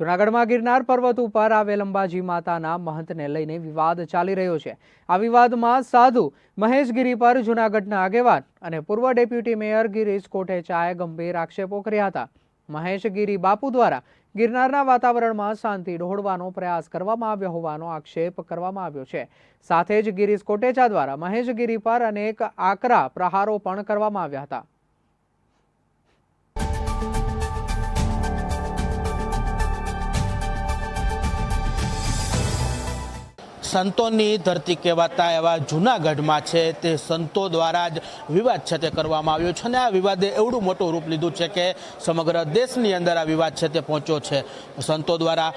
જૂનાગઢમાં ગિરનાર પર્વત ઉપર આવેલ અંબાજી માતાના મહંતને લઈને વિવાદ ચાલી રહ્યો છે. આ વિવાદમાં સાધુ મહેશગીરી પર જૂનાગઢના આગેવાન અને પૂર્વ ડેપ્યુટી મેયર ગિરીશ કોટેચાએ ગંભીર આક્ષેપો કર્યા હતા. મહેશગીરી બાપુ દ્વારા ગિરનારના વાતાવરણમાં શાંતિ ડહોળવાનો પ્રયાસ કરવામાં આવ્યો હોવાનો આક્ષેપ કરવામાં આવ્યો છે. સાથે જ ગિરીશ કોટેચા દ્વારા મહેશગીરી પર અનેક આકરા પ્રહારો પણ કરવામાં આવ્યા હતા. સંતોની ધરતી કહેવાતા એવા જૂનાગઢમાં છે તે સંતો દ્વારા જ વિવાદ છે તે કરવામાં આવ્યો છે અને આ વિવાદે એવડું મોટું રૂપ લીધું છે કે સમગ્ર દેશની અંદર આ વિવાદ છે તે પહોંચ્યો છે. સંતો દ્વારા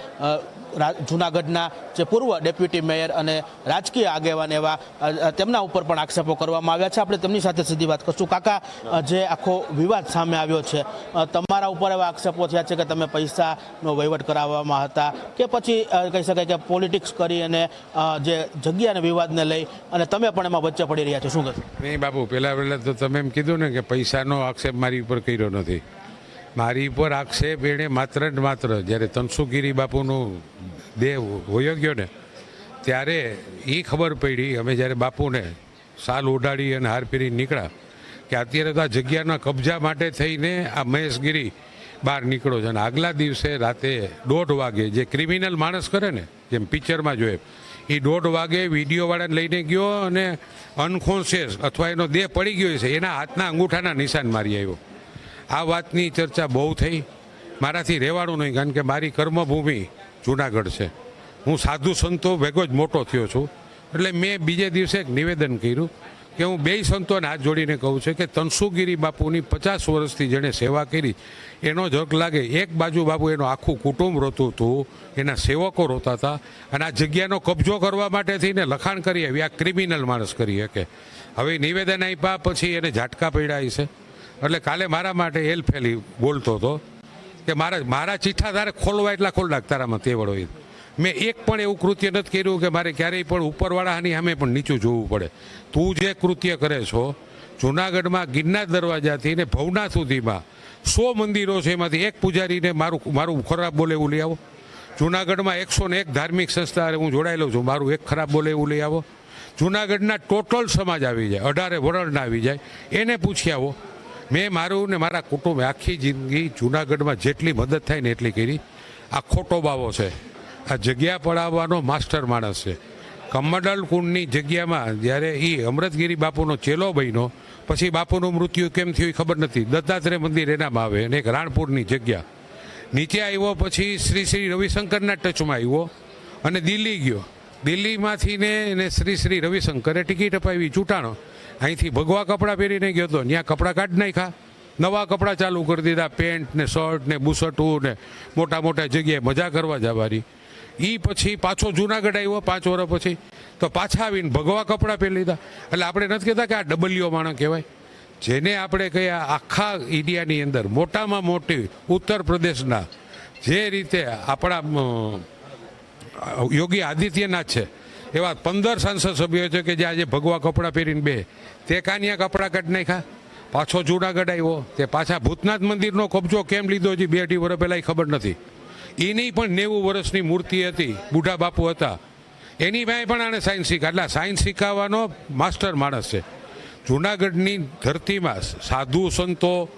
જૂનાગઢના જે પૂર્વ ડેપ્યુટી મેયર અને રાજકીય આગેવાન એવા તેમના ઉપર પણ આક્ષેપો કરવામાં આવ્યા છે. આપણે તેમની સાથે સીધી વાત કરશું. કાકા જે આખો વિવાદ સામે આવ્યો છે તમારા ઉપર એવા આક્ષેપો થયા છે કે તમે પૈસાનો વહીવટ કરાવવામાં હતા કે પછી કહી શકાય કે પોલિટિક્સ કરી અને જે જગ્યાના વિવાદને લઈ અને તમે પણ એમાં વચ્ચે પડી રહ્યા છો. શું કહેશો નહીં બાપુ, પહેલાં પહેલાં તો તમે એમ કીધું ને કે પૈસાનો આક્ષેપ મારી ઉપર કર્યો નથી. મારી ઉપર આક્ષેપ એણે માત્ર ને માત્ર, જ્યારે તનસુગીરી બાપુનું દેહ હોયો ગયો ને, ત્યારે એ ખબર પડી, અમે જ્યારે બાપુને સાલ ઉડાડી અને હાર પહેરી નીકળ્યા, કે અત્યારે તો આ જગ્યાના કબજા માટે થઈને આ મહેશગીરી બહાર નીકળો છે. અને આગલા દિવસે રાતે દોઢ વાગે જે ક્રિમિનલ માણસ કરે ને, જેમ પિક્ચરમાં જોઈએ એ દોઢ વાગે વિડીયોવાળાને લઈને ગયો અને અનકોન્શિયસ અથવા એનો દેહ પડી ગયો છે, એના હાથના અંગૂઠાના નિશાન મારી આવ્યો. આ વાતની ચર્ચા બહુ થઈ. મારાથી રહેવાનું નહીં, કારણ કે મારી કર્મભૂમિ જુનાગઢ છે. હું સાધુ સંતો ભેગો જ મોટો થયો છું. એટલે મેં બીજે દિવસે એક નિવેદન કર્યું. કે હું બે સંતોને હાથ જોડીને કહું છું કે તનસુગીરી બાપુની પચાસ વર્ષથી જેણે સેવા કરી, એનો જ લાગે. એક બાજુ બાપુ એનું આખું કુટુંબ રોતું હતું, એના સેવકો રોતા હતા, અને આ જગ્યાનો કબજો કરવા માટે થઈને લખાણ કરી આવી, આ ક્રિમિનલ માણસ કરી શકે. હવે નિવેદન આપ્યા પછી એને ઝાટકા પડ્યા છે. એટલે કાલે મારા માટે હેલ ફેલી બોલતો હતો કે મારા મારા ચિઠ્ઠા તારે ખોલવા એટલા ખોલ નાખ તારામાં તેવડો એ. મેં એક પણ એવું કૃત્ય નથી કર્યું કે મારે ક્યારેય પણ ઉપરવાળાની સામે પણ નીચું જોવું પડે. તું જે કૃત્ય કરે છો, જુનાગઢમાં ગિરનાર દરવાજાથી ને ભવનાથ સુધીમાં સો મંદિરો છે એમાંથી એક પૂજારીને મારું મારું ખરાબ બોલે એવું લઈ આવો. જુનાગઢમાં એકસો ને એક ધાર્મિક સંસ્થા હું જોડાયેલો છું, મારું એક ખરાબ બોલે એવું લઈ આવો. જુનાગઢના ટોટલ સમાજ આવી જાય, અઢારે વરણના આવી જાય, એને પૂછી આવો. મેં મારું ને મારા કુટુંબે આખી જિંદગી જુનાગઢમાં જેટલી મદદ થાય ને એટલી કરી. આ ખોટો બાવો છે. આ જગ્યા પડાવવાનો માસ્ટર માણસ છે. કમંડલ કુંડની જગ્યામાં જ્યારે એ અમૃતગીરી બાપુનો ચેલો બન્યો, પછી બાપુનું મૃત્યુ કેમ થયું એ ખબર નથી. દત્તાત્રેય મંદિર એનામાં આવે અને એક રાણપુરની જગ્યા. નીચે આવ્યો પછી શ્રી શ્રી રવિશંકરના ટચમાં આવ્યો અને દિલ્હી ગયો. દિલ્હીમાંથી ને એને શ્રી શ્રી રવિશંકરે ટિકિટ અપાવી ચૂંટાણો. અહીંથી ભગવા કપડાં પહેરીને ગયો હતો ત્યાં કપડાં કાઢી નાખ્યા. નવા કપડાં ચાલુ કરી દીધા, પેન્ટ ને શર્ટ ને બુસટું ને મોટા મોટા જગ્યાએ મજા કરવા જવાની એ પછી પાછો જુનાગઢ આવ્યો, પાંચ વર્ષ પછી. તો પાછા આવીને ભગવા કપડાં પહેરી લીધા. એટલે આપણે નથી કહેતા કે આ ડબલિયો માણસ કહેવાય. જેને આપણે કહીએ આખા ઇન્ડિયાની અંદર, મોટામાં મોટી ઉત્તર પ્રદેશના, જે રીતે આપણા યોગી આદિત્યનાથ છે, એવા પંદર સાંસદ સભ્યો છે કે જે આજે ભગવા કપડાં પહેરીને બે. તે કાનિયા કપડાં કાઢ નાખ્યા. પાછો જુનાગઢ આવ્યો. તે પાછા ભૂતનાથ મંદિરનો કબજો કેમ લીધો હજી બે અઢી વર્ષ પહેલાં એ ખબર નથી. એની પણ નેવું વર્ષની મૂર્તિ હતી, બુઢા બાપુ હતા. એની ભાઈ પણ આને સાયન્સ શીખા, એટલે સાયન્સ શીખવવાનો માસ્ટર માણસ છે. જુનાગઢની ધરતીમાં સાધુ સંતો,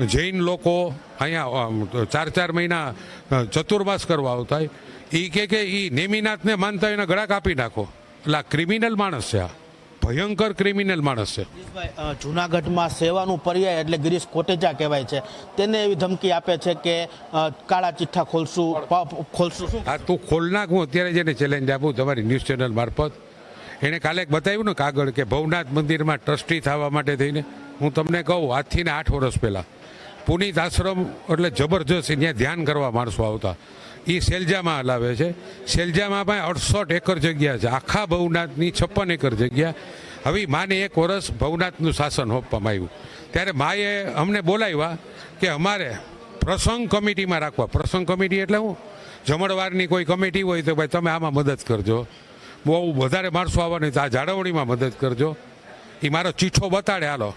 જૈન લોકો અહીંયા ચાર ચાર મહિના ચતુર્માસ કરવા આવતા હોય. એ કે કે એ નેમિનાથને માનતા હોય એના ગળા કાપી નાખો. એટલે આ ક્રિમિનલ માણસ છે આ. ભયંકર ક્રિમિનલ માણસ છે. જુનાગઢમાં સેવાનું પર્યાય એટલે ગિરીશ કોટેચા કહેવાય છે. તેને એવી ધમકી આપે છે કે કાળા ચિઠ્ઠા ખોલશું ખોલશું. હા તું ખોલ નાખ હું અત્યારે જેને ચેલેન્જ આપું તમારી ન્યૂઝ ચેનલ મારફત. એણે કાલે બતાવ્યું ને કાગળ કે ભવનાથ મંદિરમાં ટ્રસ્ટી થવા માટે થઈને હું તમને કહું આજથી ને આઠ વર્ષ પહેલાં પુનિત આશ્રમ એટલે જબરજસ્ત ત્યાં ધ્યાન કરવા માણસો આવતા. એ સેલજામાં હલાવે છે. સેલજામાં પણ અડસઠ એકર જગ્યા છે. આખા ભવનાથની છપ્પન એકર જગ્યા. હવે માને એક વર્ષ ભવનાથનું શાસન આપવામાં આવ્યું. ત્યારે માએ અમને બોલાવ્યા કે અમારે પ્રસંગ કમિટીમાં રાખવા. પ્રસંગ કમિટી એટલે હું? જમણવારની કોઈ કમિટી હોય તો ભાઈ તમે આમાં મદદ કરજો. બહુ વધારે માણસો આવવાની તો આ જાળવણીમાં મદદ કરજો. એ મારો ચીઠો બતાડે, હાલો.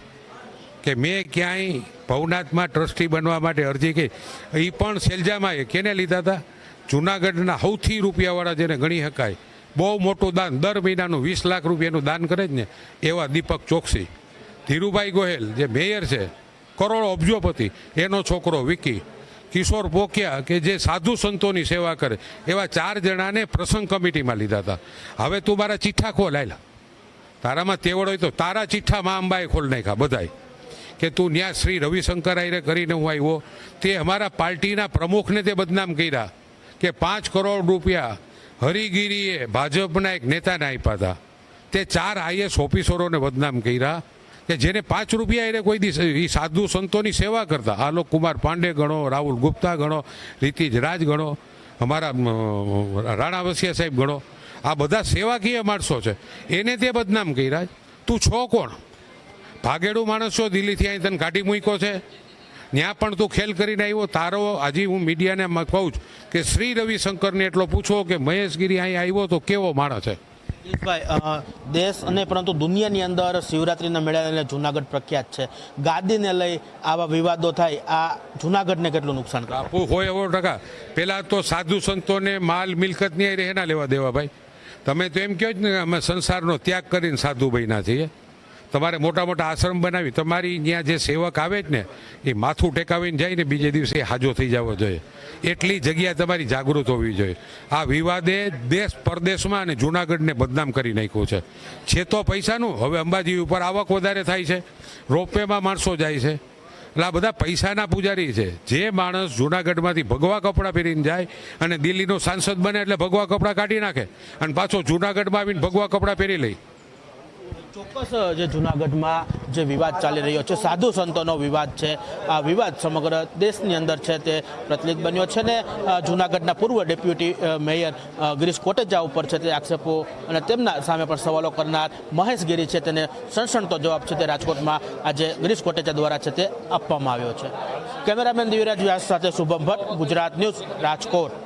કે મેં ક્યાંય ભવનાથમાં ટ્રસ્ટી બનવા માટે અરજી કરી. એ પણ સેલજામાં કેને લીધા હતા? જુનાગઢના સૌથી રૂપિયાવાળા જેને ગણી શકાય, બહુ મોટું દાન, દર મહિનાનું વીસ લાખ રૂપિયાનું દાન કરે જ ને, એવા દીપક ચોકસી. ધીરુભાઈ ગોહેલ, જે મેયર છે, કરોડો અબજોપતિ, એનો છોકરો વિકી. કિશોર પોકિયા કે જે સાધુ સંતોની સેવા કરે, એવા ચાર જણાને પ્રસંગ કમિટીમાં લીધા હતા. હવે તું મારા ચિઠ્ઠા ખોલ આયલા તારામાં તેવડ હોય તો તારા ચિઠ્ઠા મા અંબાએ ખોલ નાખ્યા, બધાય. કે તું ન્યા શ્રી રવિશંકર આયરે કરીને હું આવ્યો, તે અમારા પાર્ટીના પ્રમુખને તે બદનામ કર્યા. કે પાંચ કરોડ રૂપિયા હરિગીરીએ ભાજપના એક નેતાને આપ્યા હતા. તે ચાર આઈએસ ઓફિસરોને બદનામ કર્યા કે જેને પાંચ રૂપિયા એને કોઈ દિવસ એ સાધુ સંતોની સેવા કરતા. આલોક કુમાર પાંડે ગણો, રાહુલ ગુપ્તા ગણો, રીતિજ રાજ ગણો, અમારા રાણાવસિયા રાણા વસિયા સાહેબ ગણો. આ બધા સેવાકીય માણસો છે. એને તે બદનામ કર્યા. તું છો કોણ? ભાગેડું માણસ છો દિલ્હીથી અહીં તને કાઢી મૂક્યો છે? ત્યાં પણ તું ખેલ કરીને આવ્યો તારો હજી હું મીડિયાને કહું છું કે શ્રી રવિશંકરને એટલો પૂછો કે મહેશગીરી અહીં આવ્યો તો કેવો માણસ છે? દિલીપભાઈ દેશ અને પરંતુ દુનિયાની અંદર શિવરાત્રીના મેળાને જુનાગઢ પ્રખ્યાત છે. ગાદીને લઈ આવા વિવાદો થાય આ જુનાગઢને કેટલું નુકસાન આપવું હોય એવો ટકા. પહેલાં તો સાધુ સંતોને માલ મિલકત નહીં રહે એના લેવા દેવા ભાઈ. તમે તો એમ કહો જ ને અમે સંસારનો ત્યાગ કરીને સાધુ બન્યા છીએ. તમારે મોટા મોટા આશ્રમ બનાવી, તમારી ત્યાં જે સેવક આવે જ ને, એ માથું ટેકાવીને જાય ને બીજે દિવસે હાજો થઈ જવો જોઈએ. એટલી જગ્યા તમારી જાગૃત હોવી જોઈએ. આ વિવાદે દેશ પરદેશમાં અને જુનાગઢને બદનામ કરી નાખ્યું છે. છે તો પૈસાનું, હવે અંબાજી ઉપર આવક વધારે થાય છે. રોપવેમાં માણસો જાય છે. એટલે આ બધા પૈસાના પૂજારી છે. જે માણસ જુનાગઢમાંથી ભગવા કપડાં પહેરીને જાય અને દિલ્હીનો સાંસદ બને એટલે ભગવા કપડાં કાઢી નાખે. અને પાછો જુનાગઢમાં આવીને ભગવા કપડાં પહેરી લે. ચોક્કસ, જે જુનાગઢમાં જે વિવાદ ચાલી રહ્યો છે, સાધુ સંતોનો વિવાદ છે, આ વિવાદ સમગ્ર દેશની અંદર છે તે પ્રચલિત બન્યો છે ને જૂનાગઢના પૂર્વ ડેપ્યુટી મેયર ગિરીશ કોટેજા ઉપર છે તે આક્ષેપો અને તેમના સામે પણ સવાલો કરનાર મહેશ ગિરી છે તેને સણસણતો જવાબ છે તે રાજકોટમાં આજે ગિરીશ કોટેજા દ્વારા છે તે આપવામાં આવ્યો છે. કેમેરામેન દિવ્યરાજ વ્યાસ સાથે શુભમ ભટ્ટ, ગુજરાત ન્યૂઝ રાજકોટ.